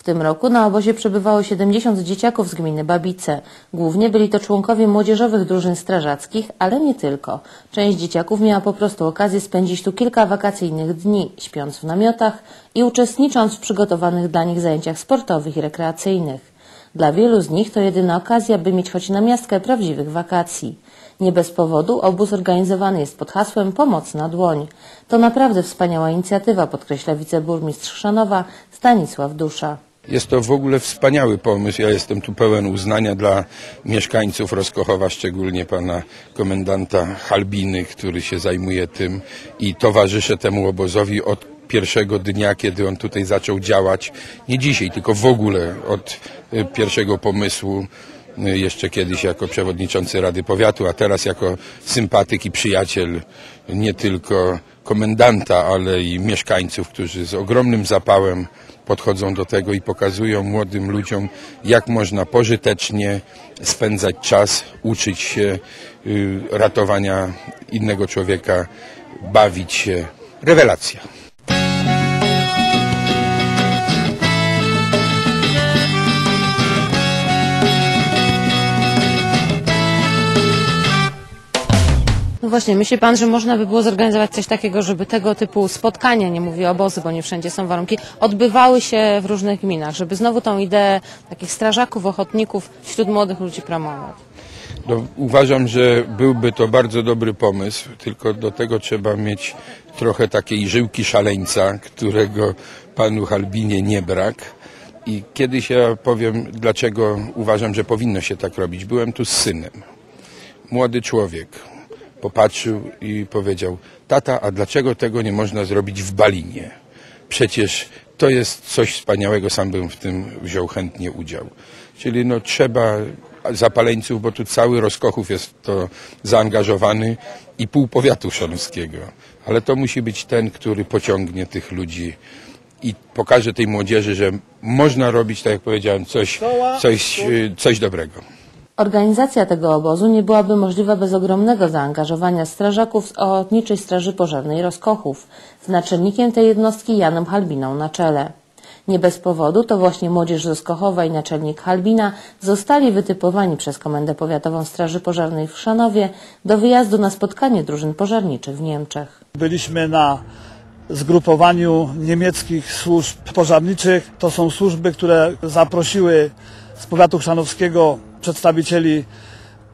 W tym roku na obozie przebywało 70 dzieciaków z gminy Babice. Głównie byli to członkowie młodzieżowych drużyn strażackich, ale nie tylko. Część dzieciaków miała po prostu okazję spędzić tu kilka wakacyjnych dni, śpiąc w namiotach i uczestnicząc w przygotowanych dla nich zajęciach sportowych i rekreacyjnych. Dla wielu z nich to jedyna okazja, by mieć choć na miastkę prawdziwych wakacji. Nie bez powodu obóz organizowany jest pod hasłem Pomoc na dłoń. To naprawdę wspaniała inicjatywa, podkreśla wiceburmistrz Chrzanowa Stanisław Dusza. Jest to w ogóle wspaniały pomysł. Ja jestem tu pełen uznania dla mieszkańców Roskochowa, szczególnie pana komendanta Halbiny, który się zajmuje tym i towarzyszę temu obozowi od pierwszego dnia, kiedy on tutaj zaczął działać. Nie dzisiaj, tylko w ogóle od y, pierwszego pomysłu y, jeszcze kiedyś jako przewodniczący Rady Powiatu, a teraz jako sympatyk i przyjaciel nie tylko komendanta, ale i mieszkańców, którzy z ogromnym zapałem podchodzą do tego i pokazują młodym ludziom, jak można pożytecznie spędzać czas, uczyć się y, ratowania innego człowieka, bawić się. Rewelacja. Właśnie, myśli Pan, że można by było zorganizować coś takiego, żeby tego typu spotkania, nie mówię obozy, bo nie wszędzie są warunki, odbywały się w różnych gminach, żeby znowu tą ideę takich strażaków, ochotników wśród młodych ludzi promować? No, uważam, że byłby to bardzo dobry pomysł, tylko do tego trzeba mieć trochę takiej żyłki szaleńca, którego panu Halbinie nie brak. I kiedyś ja powiem, dlaczego uważam, że powinno się tak robić. Byłem tu z synem. Młody człowiek popatrzył i powiedział: Tata, a dlaczego tego nie można zrobić w Balinie? Przecież to jest coś wspaniałego, sam bym w tym wziął chętnie udział. Czyli no trzeba zapaleńców, bo tu cały Roskochów jest to zaangażowany i pół powiatu szanowskiego. Ale to musi być ten, który pociągnie tych ludzi i pokaże tej młodzieży, że można robić, tak jak powiedziałem, coś, coś, y, coś dobrego. Organizacja tego obozu nie byłaby możliwa bez ogromnego zaangażowania strażaków z Ochotniczej Straży Pożarnej Roskochów z naczelnikiem tej jednostki Janem Halbiną na czele. Nie bez powodu to właśnie młodzież z Roskochowa i naczelnik Halbina zostali wytypowani przez Komendę Powiatową Straży Pożarnej w Chrzanowie do wyjazdu na spotkanie drużyn pożarniczych w Niemczech. Byliśmy na zgrupowaniu niemieckich służb pożarniczych. To są służby, które zaprosiły z powiatu chrzanowskiego przedstawicieli,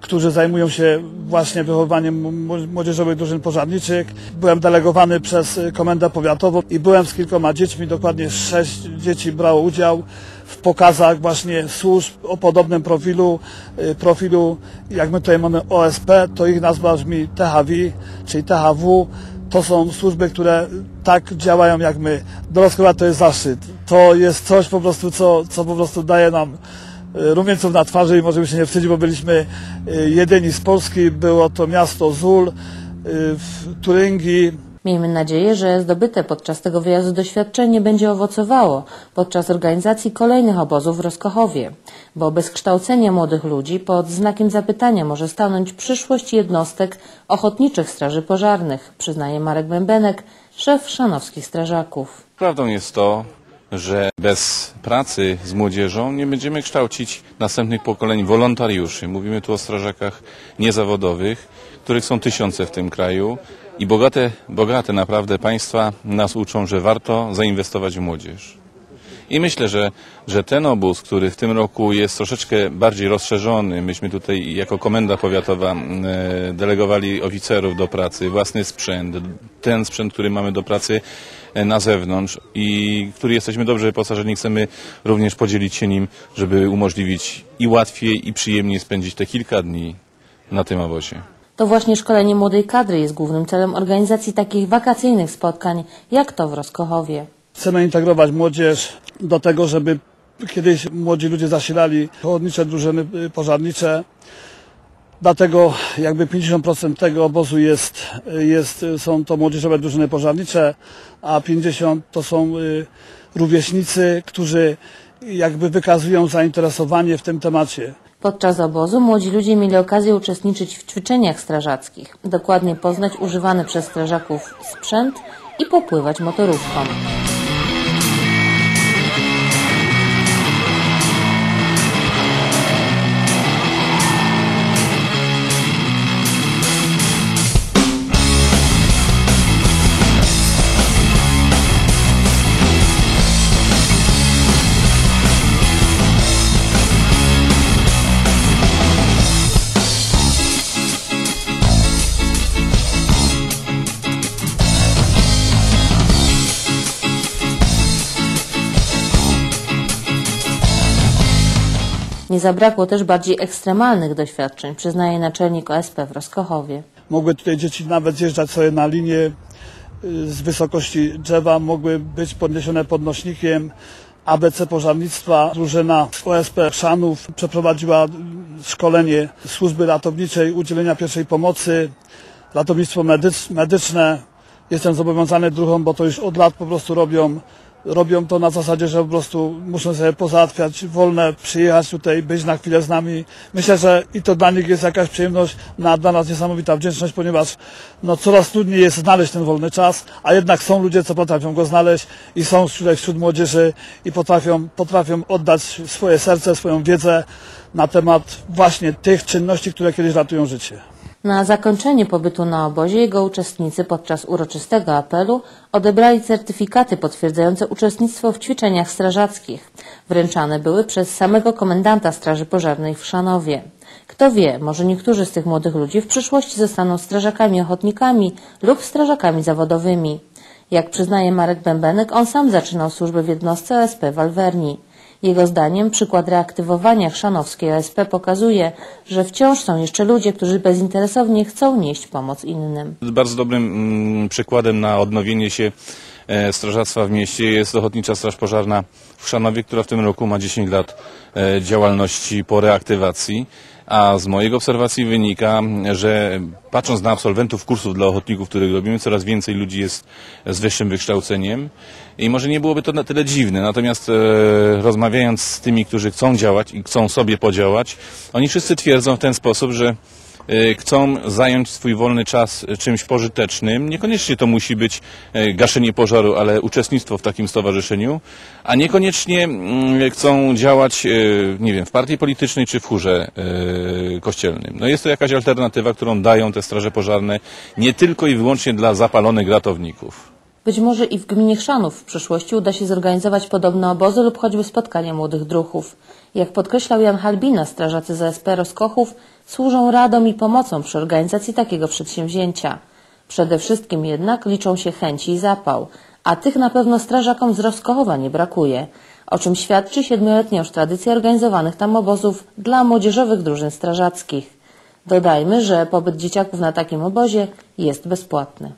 którzy zajmują się właśnie wychowywaniem młodzieżowych drużyn pożarniczych. Byłem delegowany przez Komendę Powiatową i byłem z kilkoma dziećmi, dokładnie sześć dzieci brało udział w pokazach właśnie służb o podobnym profilu, y, profilu jak my tutaj mamy OSP, to ich nazwa brzmi THW, czyli THW. To są służby, które tak działają jak my. Dorosła to jest zaszczyt. To jest coś po prostu, co, co po prostu daje nam y, rumieńców na twarzy i możemy się nie wstydzić, bo byliśmy y, jedyni z Polski. Było to miasto Zul, w Turyngii, Miejmy nadzieję, że zdobyte podczas tego wyjazdu doświadczenie będzie owocowało podczas organizacji kolejnych obozów w Roskochowie, bo bez kształcenia młodych ludzi pod znakiem zapytania może stanąć przyszłość jednostek ochotniczych straży pożarnych, przyznaje Marek Bębenek, szef szanowskich strażaków. Prawdą jest to, że bez pracy z młodzieżą nie będziemy kształcić następnych pokoleń wolontariuszy. Mówimy tu o strażakach niezawodowych, których są tysiące w tym kraju i bogate, bogate naprawdę państwa nas uczą, że warto zainwestować w młodzież. I myślę, że, że ten obóz, który w tym roku jest troszeczkę bardziej rozszerzony, myśmy tutaj jako komenda powiatowa e, delegowali oficerów do pracy, własny sprzęt, ten sprzęt, który mamy do pracy e, na zewnątrz i który jesteśmy dobrze wyposażeni, chcemy również podzielić się nim, żeby umożliwić i łatwiej i przyjemniej spędzić te kilka dni na tym obozie. To właśnie szkolenie młodej kadry jest głównym celem organizacji takich wakacyjnych spotkań, jak to w Roskochowie. Chcemy integrować młodzież do tego, żeby kiedyś młodzi ludzie zasilali ochotnicze drużyny y, pożarnicze. Dlatego jakby 50% tego obozu jest, jest, są to młodzieżowe drużyny pożarnicze, a 50% to są y, rówieśnicy, którzy jakby wykazują zainteresowanie w tym temacie. Podczas obozu młodzi ludzie mieli okazję uczestniczyć w ćwiczeniach strażackich, dokładnie poznać używany przez strażaków sprzęt i popływać motorówką. Nie zabrakło też bardziej ekstremalnych doświadczeń, przyznaje naczelnik OSP w Roskochowie. Mogły tutaj dzieci nawet zjeżdżać sobie na linię y, z wysokości drzewa, mogły być podniesione podnośnikiem. ABC Pożarnictwa, drużyna OSP Chrzanów przeprowadziła y, szkolenie służby ratowniczej udzielenia pierwszej pomocy, ratownictwo medycz, medyczne. Jestem zobowiązany druhom, bo to już od lat po prostu robią. Robią to na zasadzie, że po prostu muszą sobie pozałatwiać wolne, przyjechać tutaj, być na chwilę z nami. Myślę, że i to dla nich jest jakaś przyjemność, na, dla nas niesamowita wdzięczność, ponieważ no, coraz trudniej jest znaleźć ten wolny czas, a jednak są ludzie, co potrafią go znaleźć i są tutaj wśród młodzieży i potrafią, potrafią oddać swoje serce, swoją wiedzę na temat właśnie tych czynności, które kiedyś ratują życie. Na zakończenie pobytu na obozie jego uczestnicy podczas uroczystego apelu odebrali certyfikaty potwierdzające uczestnictwo w ćwiczeniach strażackich. Wręczane były przez samego komendanta Straży Pożarnej w Szanowie. Kto wie, może niektórzy z tych młodych ludzi w przyszłości zostaną strażakami ochotnikami lub strażakami zawodowymi. Jak przyznaje Marek Bębenek, on sam zaczynał służbę w jednostce OSP w Alwerni. Jego zdaniem przykład reaktywowania chrzanowskiej OSP pokazuje, że wciąż są jeszcze ludzie, którzy bezinteresownie chcą nieść pomoc innym. Bardzo dobrym mm, przykładem na odnowienie się e, strażactwa w mieście jest Ochotnicza Straż Pożarna w Chrzanowie, która w tym roku ma 10 lat e, działalności po reaktywacji. A z mojej obserwacji wynika, że patrząc na absolwentów kursów dla ochotników, których robimy, coraz więcej ludzi jest z wyższym wykształceniem i może nie byłoby to na tyle dziwne. Natomiast e, rozmawiając z tymi, którzy chcą działać i chcą sobie podziałać, oni wszyscy twierdzą w ten sposób, że chcą zająć swój wolny czas czymś pożytecznym. Niekoniecznie to musi być e, gaszenie pożaru, ale uczestnictwo w takim stowarzyszeniu, a niekoniecznie mm, chcą działać, e, nie wiem, w partii politycznej czy w chórze kościelnym. No jest to jakaś alternatywa, którą dają te straże pożarne nie tylko i wyłącznie dla zapalonych ratowników. Być może i w gminie Chrzanów w przyszłości uda się zorganizować podobne obozy lub choćby spotkania młodych druhów. Jak podkreślał Jan Halbina, strażacy z OSP Roskochów służą radą i pomocą przy organizacji takiego przedsięwzięcia. Przede wszystkim jednak liczą się chęci i zapał, a tych na pewno strażakom z Roskochowa nie brakuje, o czym świadczy siedmioletnia już tradycja organizowanych tam obozów dla młodzieżowych drużyn strażackich. Dodajmy, że pobyt dzieciaków na takim obozie jest bezpłatny.